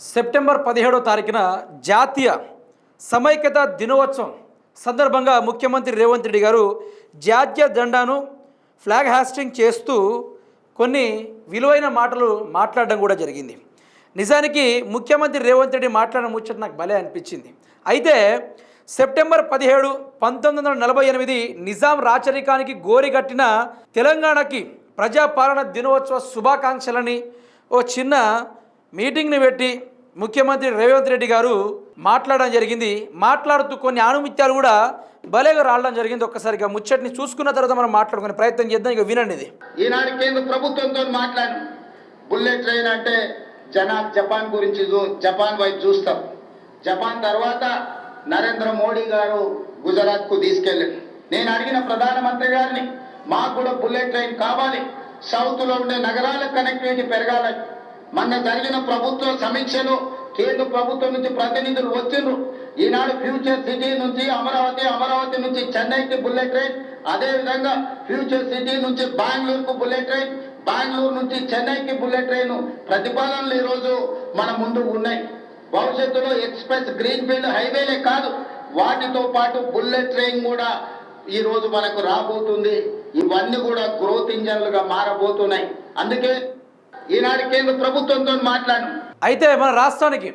September పదిహేడో తారీఖున జాతీయ సమైక్యత దినోత్సవం సందర్భంగా ముఖ్యమంత్రి రేవంత్ రెడ్డి గారు జాతీయ జెండాను ఫ్లాగ్ హాస్టింగ్ చేస్తూ కొన్ని విలువైన మాటలు మాట్లాడడం కూడా జరిగింది. నిజానికి ముఖ్యమంత్రి రేవంత్ రెడ్డి మాట్లాడిన ముచ్చట నాకు భలే అనిపించింది. అయితే సెప్టెంబర్ పదిహేడు పంతొమ్మిది వందల నలభై ఎనిమిది నిజాం రాచరికానికి గోరిగట్టిన తెలంగాణకి ప్రజాపాలన దినోత్సవ శుభాకాంక్షలని ఓ చిన్న మీటింగ్ని పెట్టి ముఖ్యమంత్రి రేవంత్ రెడ్డి గారు మాట్లాడడం జరిగింది. మాట్లాడుతూ కొన్ని ఆనుమిత్యాలు కూడా భలేగా రావడం జరిగింది. ఒక్కసారిగా ముచ్చటిని చూసుకున్న తర్వాత మనం మాట్లాడుకునే ప్రయత్నం చేద్దాం. ఇక వినండి ఇది. ఈనాడు కేంద్ర ప్రభుత్వంతో మాట్లాడు. బుల్లెట్ ట్రైన్ అంటే జనా జపాన్ గురించి జపాన్ వైపు చూస్తాం. జపాన్ తర్వాత నరేంద్ర మోడీ గారు గుజరాత్కు తీసుకెళ్ళారు. నేను అడిగిన ప్రధానమంత్రి గారిని మాకు కూడా బుల్లెట్ ట్రైన్ కావాలి. సౌత్లో ఉండే నగరాల కనెక్టివిటీ పెరగాలని. మొన్న జరిగిన ప్రభుత్వ సమీక్షలు కేంద్ర ప్రభుత్వం నుంచి ప్రతినిధులు వచ్చిండ్రు. ఈనాడు ఫ్యూచర్ సిటీ నుంచి అమరావతి అమరావతి నుంచి చెన్నైకి బుల్లెట్ ట్రైన్ అదే విధంగా ఫ్యూచర్ సిటీ నుంచి బెంగళూరుకు బుల్లెట్ ట్రైన్ బెంగళూరు నుంచి చెన్నైకి బుల్లెట్ ట్రైన్ ప్రతిపాదనలు ఈరోజు మన ముందు ఉన్నాయి. భవిష్యత్తులో ఎక్స్ప్రెస్ గ్రీన్ ఫీల్డ్ హైవేలే కాదు వాటితో పాటు బుల్లెట్ ట్రైన్ కూడా ఈ రోజు మనకు రాబోతుంది. ఇవన్నీ కూడా గ్రోత్ ఇంజన్లుగా మారబోతున్నాయి. అందుకే ఈనాడు కేంద్ర ప్రభుత్వంతో మాట్లాడు. అయితే మన రాష్ట్రానికి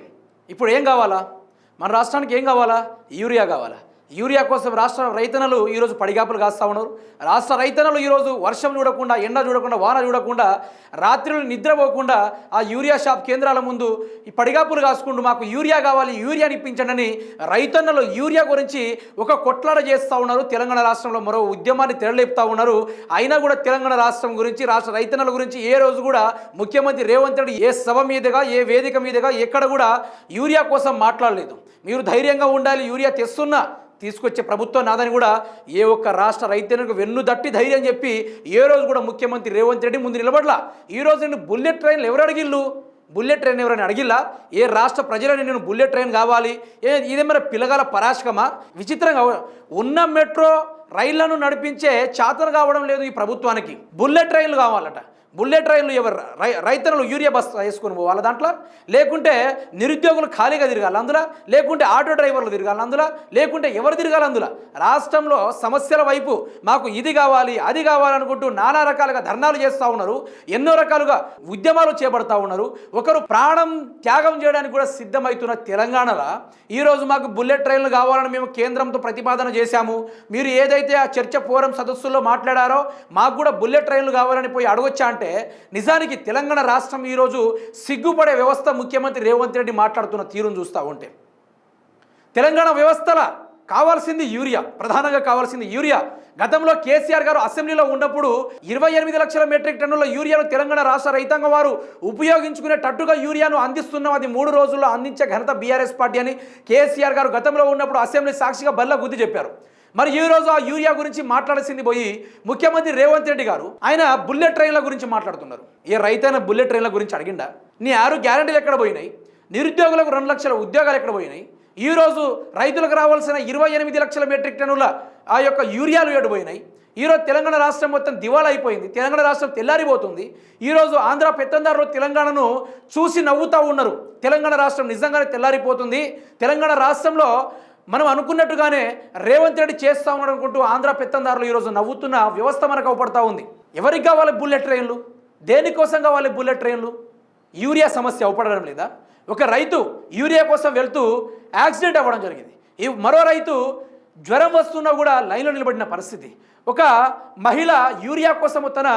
ఇప్పుడు ఏం కావాలా? మన రాష్ట్రానికి ఏం కావాలా? యూరియా కావాలా? యూరియా కోసం రాష్ట్ర రైతన్నలు ఈరోజు పడిగాపులు కాస్తూ ఉన్నారు. రాష్ట్ర రైతన్నలు ఈరోజు వర్షం చూడకుండా ఎండ చూడకుండా వాన చూడకుండా రాత్రులు నిద్రపోకుండా ఆ యూరియా షాప్ కేంద్రాల ముందు ఈ పడిగాపులు కాసుకుంటూ మాకు యూరియా కావాలి యూరియా ఇప్పించండి రైతన్నలు యూరియా గురించి ఒక కొట్లాడ చేస్తూ ఉన్నారు. తెలంగాణ రాష్ట్రంలో మరో ఉద్యమాన్ని తెరలేపుతా ఉన్నారు. అయినా కూడా తెలంగాణ రాష్ట్రం గురించి రాష్ట్ర రైతన్నల గురించి ఏ రోజు కూడా ముఖ్యమంత్రి రేవంత్ రెడ్డి ఏ సభ మీదుగా ఏ వేదిక మీదుగా ఎక్కడ కూడా యూరియా కోసం మాట్లాడలేదు. మీరు ధైర్యంగా ఉండాలి యూరియా తెస్తున్నా. తీసుకొచ్చే ప్రభుత్వం నాదని కూడా ఏ ఒక్క రాష్ట్ర రైతులకు వెన్ను దట్టి ధైర్యం చెప్పి ఏ రోజు కూడా ముఖ్యమంత్రి రేవంత్ రెడ్డి ముందు నిలబడలా. ఈ రోజు నేను బుల్లెట్ ట్రైన్లు ఎవరు అడిగిల్లు బుల్లెట్ ట్రైన్ ఎవరైనా అడిగిల్లా ఏ రాష్ట్ర ప్రజలని నేను బుల్లెట్ ట్రైన్ కావాలి? ఏ ఇదేమైనా పిల్లగాల పరాశకమా? విచిత్రంగా ఉన్న మెట్రో రైళ్ళను నడిపించే చాతన కావడం లేదు ఈ ప్రభుత్వానికి. బుల్లెట్ ట్రైన్లు కావాలట. బుల్లెట్ ట్రైన్లు ఎవరు? రై రైతులు యూరియా బస్ వేసుకొని పోవాలి దాంట్లో? లేకుంటే నిరుద్యోగులు ఖాళీగా తిరగాలి అందులో? లేకుంటే ఆటో డ్రైవర్లు తిరగాలి అందులో? లేకుంటే ఎవరు తిరగాలి అందులో? రాష్ట్రంలో సమస్యల వైపు మాకు ఇది కావాలి అది కావాలనుకుంటూ నానా రకాలుగా ధర్నాలు చేస్తూ ఉన్నారు. ఎన్నో రకాలుగా ఉద్యమాలు చేపడతా ఉన్నారు. ఒకరు ప్రాణం త్యాగం చేయడానికి కూడా సిద్ధమవుతున్న తెలంగాణలో ఈరోజు మాకు బుల్లెట్ ట్రైన్లు కావాలని మేము కేంద్రంతో ప్రతిపాదన చేశాము. మీరు ఏదైతే ఆ చర్చ ఫోరం సదస్సుల్లో మాట్లాడారో మాకు కూడా బుల్లెట్ ట్రైన్లు కావాలని పోయి అడగొచ్చా అంటే నిజానికి తెలంగాణ రాష్ట్రం ఈరోజు సిగ్గుపడే వ్యవస్థ ముఖ్యమంత్రి రేవంత్ రెడ్డి మాట్లాడుతున్న తీరును చూస్తూ ఉంటే. తెలంగాణ వ్యవస్థల కావాల్సింది యూరియా ప్రధానంగా కావాల్సింది యూరియా. గతంలో కేసీఆర్ గారు అసెంబ్లీలో ఉన్నప్పుడు ఇరవై ఎనిమిది లక్షల మెట్రిక్ టన్నుల యూరియాను తెలంగాణ రాష్ట్ర రైతాంగం వారు ఉపయోగించుకునేటట్టుగా యూరియాను అందిస్తున్నాం. అది మూడు రోజుల్లో అందించే ఘనత బీఆర్ఎస్ పార్టీ అని కేసీఆర్ గారు గతంలో ఉన్నప్పుడు అసెంబ్లీ సాక్షిగా బల్ల గుద్ది చెప్పారు. మరి ఈ రోజు ఆ యూరియా గురించి మాట్లాడాల్సింది పోయి ముఖ్యమంత్రి రేవంత్ రెడ్డి గారు ఆయన బుల్లెట్ ట్రైన్ల గురించి మాట్లాడుతున్నారు. ఏ రైతైన బుల్లెట్ ట్రైన్ల గురించి అడిగిండా? నీ ఆరు గ్యారంటీలు ఎక్కడ పోయినాయి? నిరుద్యోగులకు రెండు లక్షల ఉద్యోగాలు ఎక్కడ పోయినాయి? ఈ రోజు రైతులకు రావాల్సిన ఇరవై ఎనిమిది లక్షల మెట్రిక్ టన్నుల ఆ యొక్క యూరియాలు ఏడిపోయినాయి ఈరోజు తెలంగాణ రాష్ట్రం మొత్తం దివాలా అయిపోయింది. తెలంగాణ రాష్ట్రం తెల్లారిపోతుంది. ఈరోజు ఆంధ్ర పెత్తందారులు తెలంగాణను చూసి నవ్వుతూ ఉన్నారు. తెలంగాణ రాష్ట్రం నిజంగానే తెల్లారిపోతుంది. తెలంగాణ రాష్ట్రంలో మనం అనుకున్నట్టుగానే రేవంత్ రెడ్డి చేస్తా ఉన్నాడు అనుకుంటూ ఆంధ్ర పెత్తందారులు ఈరోజు నవ్వుతున్న వ్యవస్థ మనకు అవపడతా ఉంది. ఎవరికి కావాలి బుల్లెట్ ట్రైన్లు? దేనికోసం కావాలి బుల్లెట్ ట్రైన్లు? యూరియా సమస్య అవపడడం లేదా? ఒక రైతు యూరియా కోసం వెళ్తూ యాక్సిడెంట్ అవ్వడం జరిగింది. ఈ మరో రైతు జ్వరం వస్తున్నా కూడా లైన్లో నిలబడిన పరిస్థితి. ఒక మహిళ యూరియా కోసం తన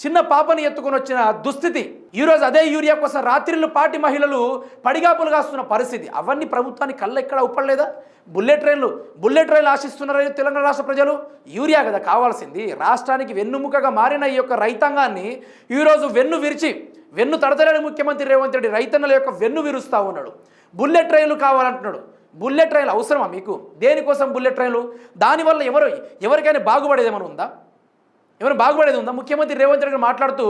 చిన్న పాపని ఎత్తుకొని వచ్చిన దుస్థితి. ఈరోజు అదే యూరియా కోసం రాత్రిళ్ళు పాటి మహిళలు పడిగాపులు కాస్తున్న పరిస్థితి. అవన్నీ ప్రభుత్వానికి కళ్ళు ఎక్కడ ఉప్పడలేదా బుల్లెట్ ట్రైన్లు బుల్లెట్ ట్రైన్లు ఆశిస్తున్నారు తెలంగాణ రాష్ట్ర ప్రజలు? యూరియా కదా కావాల్సింది. రాష్ట్రానికి వెన్నుముకగా మారిన ఈ యొక్క రైతాంగాన్ని ఈరోజు వెన్ను విరిచి వెన్ను తడతలేని ముఖ్యమంత్రి రేవంత్ రెడ్డి రైతన్నల యొక్క వెన్ను విరుస్తూ ఉన్నాడు. బుల్లెట్ ట్రైన్లు కావాలంటున్నాడు. బుల్లెట్ ట్రైన్లు అవసరమా మీకు? దేనికోసం బుల్లెట్ ట్రైన్లు? దానివల్ల ఎవరు ఎవరికైనా బాగుపడేదేమైనా ఉందా? ఏమైనా బాగుపడేది ఉందా? ముఖ్యమంత్రి రేవంత్ రెడ్డి మాట్లాడుతూ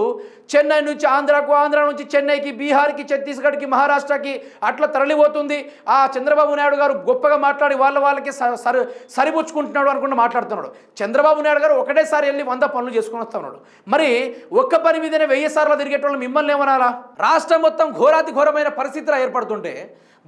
చెన్నై నుంచి ఆంధ్రాకు ఆంధ్ర నుంచి చెన్నైకి బీహార్కి ఛత్తీస్గఢ్కి మహారాష్ట్రకి అట్లా తరలిపోతుంది. ఆ చంద్రబాబు నాయుడు గారు గొప్పగా మాట్లాడి వాళ్ళ వాళ్ళకి స- సరి సరిపుచ్చుకుంటున్నాడు అనుకుంటూ మాట్లాడుతున్నాడు. చంద్రబాబు నాయుడు గారు ఒకటేసారి వెళ్ళి వంద పనులు చేసుకుని వస్తున్నాడు మరి ఒక్క పని మీదనే వెయ్యి సార్లు తిరిగేటోళ్ళు మిమ్మల్ని ఏమనాలా? రాష్ట్రం మొత్తం ఘోరాతి ఘోరమైన పరిస్థితులు ఏర్పడుతుంటే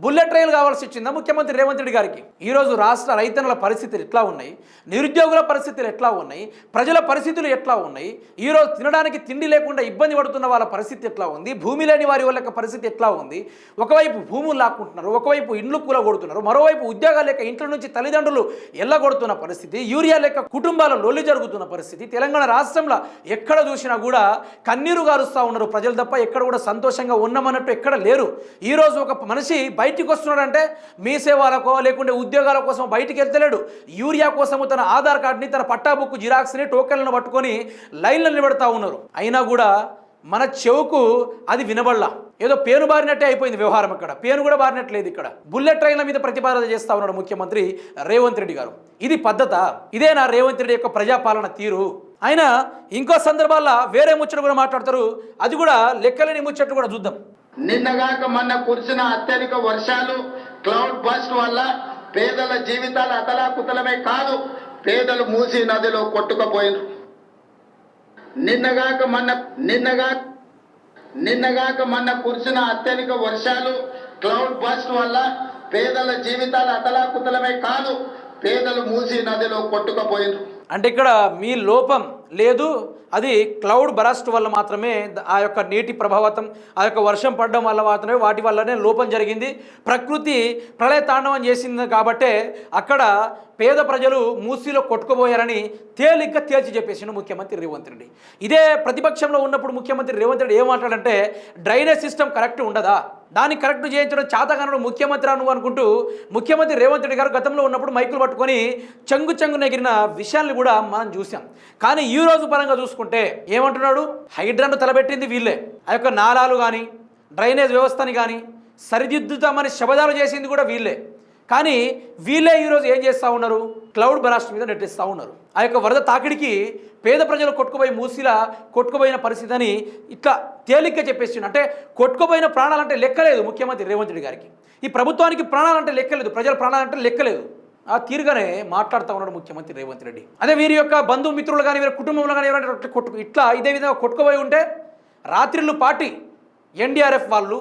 బుల్లెట్ రైలు కావాల్సి వచ్చిందా? ముఖ్యమంత్రి రేవంత్ రెడ్డి గారికి. ఈరోజు రాష్ట్ర రైతన్నుల పరిస్థితులు ఎట్లా ఉన్నాయి? నిరుద్యోగుల పరిస్థితులు ఎట్లా ఉన్నాయి? ప్రజల పరిస్థితులు ఎట్లా ఉన్నాయి? ఈరోజు తినడానికి తిండి లేకుండా ఇబ్బంది పడుతున్న వాళ్ళ పరిస్థితి ఎట్లా ఉంది? భూమి లేని వారి వాళ్ళ యొక్క పరిస్థితి ఎట్లా ఉంది? ఒకవైపు భూములు లాక్కుంటున్నారు ఒకవైపు ఇండ్లు కూలగొడుతున్నారు మరోవైపు ఉద్యోగాలు లేక ఇంట్లో నుంచి తల్లిదండ్రులు ఎల్లగొడుతున్న పరిస్థితి యూరియా లేక కుటుంబాల లొల్లి జరుగుతున్న పరిస్థితి తెలంగాణ రాష్ట్రంలో ఎక్కడ చూసినా కూడా కన్నీరు గారుస్తూ ఉన్నారు ప్రజలు తప్ప ఎక్కడ కూడా సంతోషంగా ఉన్నామన్నట్టు ఎక్కడ లేరు. ఈరోజు ఒక మనిషి బయటికి వస్తున్నాడంటే మీ సేవలకో లేకుంటే ఉద్యోగాల కోసం బయటికి వెళ్తలేడు. యూరియా కోసము తన ఆధార్ కార్డుని తన పట్టా బుక్ జిరాక్స్ని టోకెన్లను పట్టుకొని లైన్లో నిలబెడతా ఉన్నారు. అయినా కూడా మన చెవుకు అది వినబడలా. ఏదో పేను బారినట్టే అయిపోయింది వ్యవహారం ఇక్కడ. పేను కూడా బారినట్లేదు ఇక్కడ. బుల్లెట్ ట్రైన్ల మీద ప్రతిపాదన చేస్తా ఉన్నాడు ముఖ్యమంత్రి రేవంత్ రెడ్డి గారు. ఇది పద్ధత? ఇదే నా రేవంత్ రెడ్డి యొక్క ప్రజాపాలన తీరు? ఆయన ఇంకో సందర్భాల్లో వేరే ముచ్చట కూడా మాట్లాడతారు. అది కూడా లెక్కలేని ముచ్చట్లు కూడా చూద్దాం. నిన్నగాక మొన్న కురిసిన అత్యధిక వర్షాలు క్లౌడ్ బస్ట్ వల్ల పేదల జీవితాలు అతలాకుతలమే కాదు పేదలు మూసి నదిలో కొట్టుకుపోయినారు నిన్నగాక మొన్న నిన్నగా నిన్నగాక మొన్న కురిసిన అత్యధిక వర్షాలు క్లౌడ్ బస్ట్ వల్ల పేదల జీవితాలు అతలాకుతలమే కాదు పేదలు మూసి నదిలో కొట్టుకుపోయినారు అంటే ఇక్కడ మీ లోపం లేదు అది క్లౌడ్ బరస్ట్ వల్ల మాత్రమే ఆ యొక్క నీటి ప్రభావితం ఆ యొక్క వర్షం పడడం వల్ల మాత్రమే వాటి వల్లనే లోపం జరిగింది. ప్రకృతి ప్రళయ తాండవం చేసింది కాబట్టే అక్కడ పేద ప్రజలు మూసీలో కొట్టుకుపోయారని తేలిగ్గా తేల్చి చెప్పేసిండు ముఖ్యమంత్రి రేవంత్ రెడ్డి. ఇదే ప్రతిపక్షంలో ఉన్నప్పుడు ముఖ్యమంత్రి రేవంత్ రెడ్డి ఏమంటాడంటే డ్రైనేజ్ సిస్టమ్ కరెక్ట్ ఉండదా? దాన్ని కరెక్ట్ చేయించడం చేతగానడు ముఖ్యమంత్రి అను అనుకుంటూ ముఖ్యమంత్రి రేవంత్ రెడ్డి గారు గతంలో ఉన్నప్పుడు మైకులు పట్టుకొని చెంగు చెంగు నెగిరిన విషయాన్ని కూడా మనం చూసాం కానీ ఈ రోజు పరంగా చూసుకుంటే ఏమంటున్నాడు? హైడ్రాను తలబెట్టింది వీళ్ళే. ఆ యొక్క నాలాలు కానీ డ్రైనేజ్ వ్యవస్థని కానీ సరిదిద్దుతామని శబదాలు చేసింది కూడా వీళ్ళే. కానీ వీళ్ళే ఈరోజు ఏం చేస్తూ ఉన్నారు? క్లౌడ్ బరాస్ట్ మీద నెట్టిస్తూ ఉన్నారు. ఆ యొక్క వరద తాకిడికి పేద ప్రజలు కొట్టుకుపోయి మూసిలా కొట్టుకుపోయిన పరిస్థితి అని ఇట్లా తేలిగ్గా చెప్పేసిండు. అంటే కొట్టుకుపోయిన ప్రాణాలంటే లెక్కలేదు ముఖ్యమంత్రి రేవంత్ రెడ్డి గారికి. ఈ ప్రభుత్వానికి ప్రాణాలంటే లెక్కలేదు ప్రజల ప్రాణాలంటే లెక్కలేదు ఆ తీరుగానే మాట్లాడుతూ ఉన్నాడు ముఖ్యమంత్రి రేవంత్ రెడ్డి. అదే వీరి యొక్క బంధుమిత్రులు కానీ వీరి కుటుంబంలో కానీ ఎవరైనా కొట్టుకు కొట్టు ఇట్లా ఇదే విధంగా కొట్టుకుపోయి ఉంటే రాత్రిళ్ళు పాటి ఎన్డీఆర్ఎఫ్ వాళ్ళు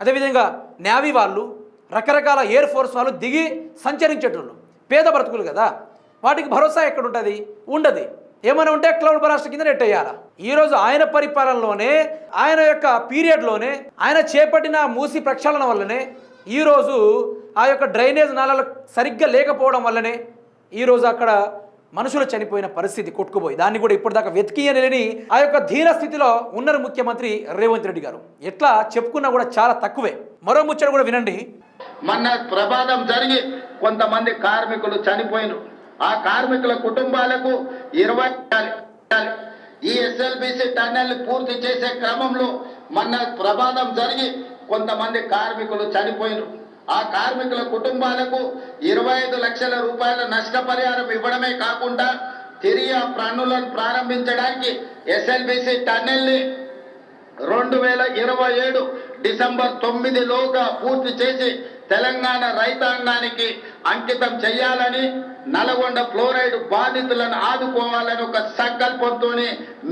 అదేవిధంగా నేవీ వాళ్ళు రకరకాల ఎయిర్ ఫోర్స్ వాళ్ళు దిగి సంచరించేటోళ్ళు. పేద బ్రతుకులు కదా. వాటికి భరోసా ఎక్కడ ఉంటుంది ఉండదు. ఏమైనా ఉంటే క్లౌడ్ బరాస్ట్ కింద నెట్టేయాల? ఈరోజు ఆయన పరిపాలనలోనే ఆయన యొక్క పీరియడ్లోనే ఆయన చేపట్టిన మూసి ప్రక్షాళన వల్లనే ఈరోజు ఆ యొక్క డ్రైనేజ్ నాళాలు సరిగ్గా లేకపోవడం వల్లనే ఈరోజు అక్కడ మనుషులు చనిపోయిన పరిస్థితి కొట్టుకుపోయి దాన్ని కూడా ఇప్పటిదాకా వెతికియలేని ఆ యొక్క ధీర స్థితిలో ఉన్నారు ముఖ్యమంత్రి రేవంత్ రెడ్డి గారు. ఎట్లా చెప్పుకున్నా కూడా చాలా తక్కువే. మరో ముచ్చట కూడా వినండి. మొన్న ప్రమాదం జరిగి కొంతమంది కార్మికులు చనిపోయినారు. ఆ కార్మికుల కుటుంబాలకు ఇరవై ఈ ఎస్ఎల్బిసి టన్నెల్ పూర్తి చేసే క్రమంలో మొన్న ప్రమాదం జరిగి కొంతమంది కార్మికులు చనిపోయినారు. ఆ కార్మికుల కుటుంబాలకు ఇరవై ఐదు లక్షల రూపాయల నష్టపరిహారం ఇవ్వడమే కాకుండా తిరిగి ఆ పన్నులను ప్రారంభించడానికి ఎస్ఎల్బిసి టన్నెల్ని రెండు వేల ఇరవై ఏడు డిసెంబర్ తొమ్మిదిలోగా పూర్తి చేసి తెలంగాణ రైతాంగానికి అంకితం చేయాలని నల్గొండ ఫ్లోరైడ్ బాధితులను ఆదుకోవాలని ఒక సంకల్పంతో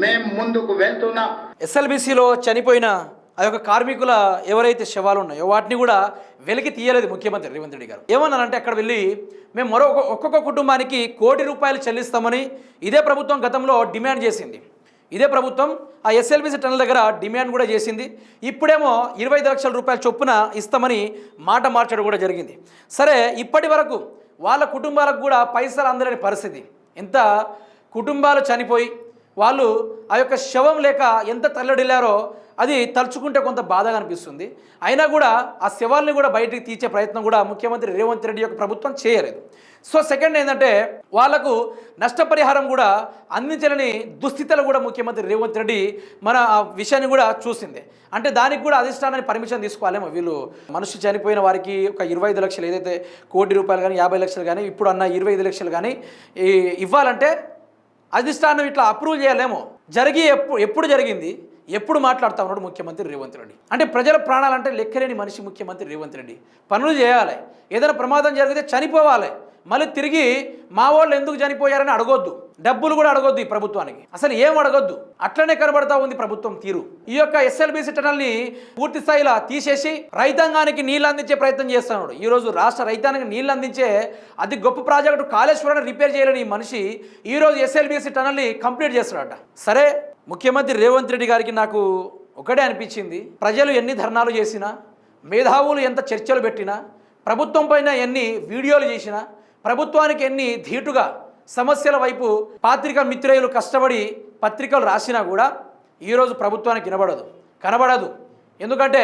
మేము ముందుకు వెళ్తున్నాం. ఎస్ఎల్బిసిలో చనిపోయిన ఆ యొక్క కార్మికుల ఎవరైతే శవాలు ఉన్నాయో వాటిని కూడా వెలికి తీయలేదు ముఖ్యమంత్రి రేవంత్ రెడ్డి గారు. ఏమన్నారంటే అక్కడ వెళ్ళి మేము మరో ఒక్కొక్క కుటుంబానికి కోటి రూపాయలు చెల్లిస్తామని ఇదే ప్రభుత్వం గతంలో డిమాండ్ చేసింది. ఇదే ప్రభుత్వం ఆ ఎస్ఎల్బిసి టన్నుల దగ్గర డిమాండ్ కూడా చేసింది. ఇప్పుడేమో ఇరవై ఐదు లక్షల రూపాయల చొప్పున ఇస్తామని మాట మార్చడం కూడా జరిగింది. సరే ఇప్పటి వరకు వాళ్ళ కుటుంబాలకు కూడా పైసలు అందలేని పరిస్థితి. ఎంత? కుటుంబాలు చనిపోయి వాళ్ళు ఆ యొక్క శవం లేక ఎంత తల్లడిల్లారో అది తలుచుకుంటే కొంత బాధగా అనిపిస్తుంది. అయినా కూడా ఆ శవాల్ని కూడా బయటికి తీర్చే ప్రయత్నం కూడా ముఖ్యమంత్రి రేవంత్ రెడ్డి యొక్క ప్రభుత్వం చేయలేదు. సో సెకండ్ ఏంటంటే వాళ్ళకు నష్టపరిహారం కూడా అందించలేని దుస్థితిలో కూడా ముఖ్యమంత్రి రేవంత్ రెడ్డి మన ఆ విషయాన్ని కూడా చూసింది. అంటే దానికి కూడా అధిష్టానాన్ని పర్మిషన్ తీసుకోవాలేమో వీళ్ళు. మనిషి చనిపోయిన వారికి ఒక ఇరవై ఐదు లక్షలు ఏదైతే కోటి రూపాయలు కానీ యాభై లక్షలు కానీ ఇప్పుడు అన్న ఇరవై ఐదు లక్షలు కానీ ఇవ్వాలంటే అధిష్టానం ఇట్లా అప్రూవ్ చేయలేమో. జరిగి ఎప్పుడు ఎప్పుడు జరిగింది? ఎప్పుడు మాట్లాడుతూ ఉన్నాడు ముఖ్యమంత్రి రేవంత్ రెడ్డి. అంటే ప్రజల ప్రాణాలంటే లెక్కలేని మనిషి ముఖ్యమంత్రి రేవంత్ రెడ్డి. పనులు చేయాలి. ఏదైనా ప్రమాదం జరిగితే చనిపోవాలి. మళ్ళీ తిరిగి మా వాళ్ళు ఎందుకు చనిపోయారని అడగొద్దు. డబ్బులు కూడా అడగొద్దు ఈ ప్రభుత్వానికి. అసలు ఏం అడగొద్దు? అట్లనే కనబడతా ఉంది ప్రభుత్వం తీరు. ఈ యొక్క ఎస్ఎల్బిసి టనల్ని పూర్తి స్థాయిలో తీసేసి రైతాంగానికి నీళ్ళు అందించే ప్రయత్నం చేస్తున్నాడు. ఈరోజు రాష్ట్ర రైతాంగానికి నీళ్ళు అందించే అది గొప్ప ప్రాజెక్టు కాళేశ్వరాన్ని రిపేర్ చేయలేని ఈ మనిషి ఈ రోజు ఎస్ఎల్బిసి టనల్ని కంప్లీట్ చేస్తున్నాడట. సరే ముఖ్యమంత్రి రేవంత్ రెడ్డి గారికి నాకు ఒకటే అనిపించింది. ప్రజలు ఎన్ని ధర్నాలు చేసినా మేధావులు ఎంత చర్చలు పెట్టినా ప్రభుత్వం పైన ఎన్ని వీడియోలు చేసినా ప్రభుత్వానికి ఎన్ని ధీటుగా సమస్యల వైపు పాత్రికా మిత్రేయులు కష్టపడి పత్రికలు రాసినా కూడా ఈరోజు ప్రభుత్వానికి వినబడదు. కనబడదు. ఎందుకంటే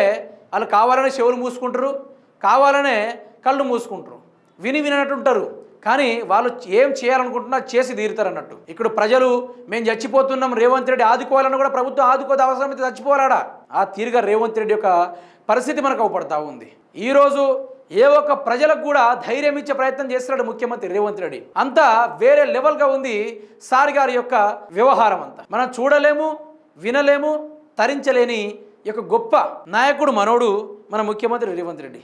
వాళ్ళు కావాలనే చెవులు మూసుకుంటారు కావాలనే కళ్ళు మూసుకుంటారు. విని వినట్టుంటారు కానీ వాళ్ళు ఏం చేయాలనుకుంటున్నా చేసి తీరుతారు అన్నట్టు ఇక్కడ ప్రజలు మేము చచ్చిపోతున్నాం రేవంత్ రెడ్డి ఆదుకోవాలని కూడా ప్రభుత్వం ఆదుకోదు అవసరమైతే చచ్చిపోరాడా ఆ తీరుగా రేవంత్ రెడ్డి యొక్క పరిస్థితి మనకు అవపడతా ఉంది. ఈరోజు ఏ ఒక్క ప్రజలకు కూడా ధైర్యం ఇచ్చే ప్రయత్నం చేస్తున్నాడు ముఖ్యమంత్రి రేవంత్ రెడ్డి. అంతా వేరే లెవెల్గా ఉంది సార్ గారి యొక్క వ్యవహారం అంతా. మనం చూడలేము వినలేము తరించలేని యొక్క గొప్ప నాయకుడు మనోడు మన ముఖ్యమంత్రి రేవంత్ రెడ్డి.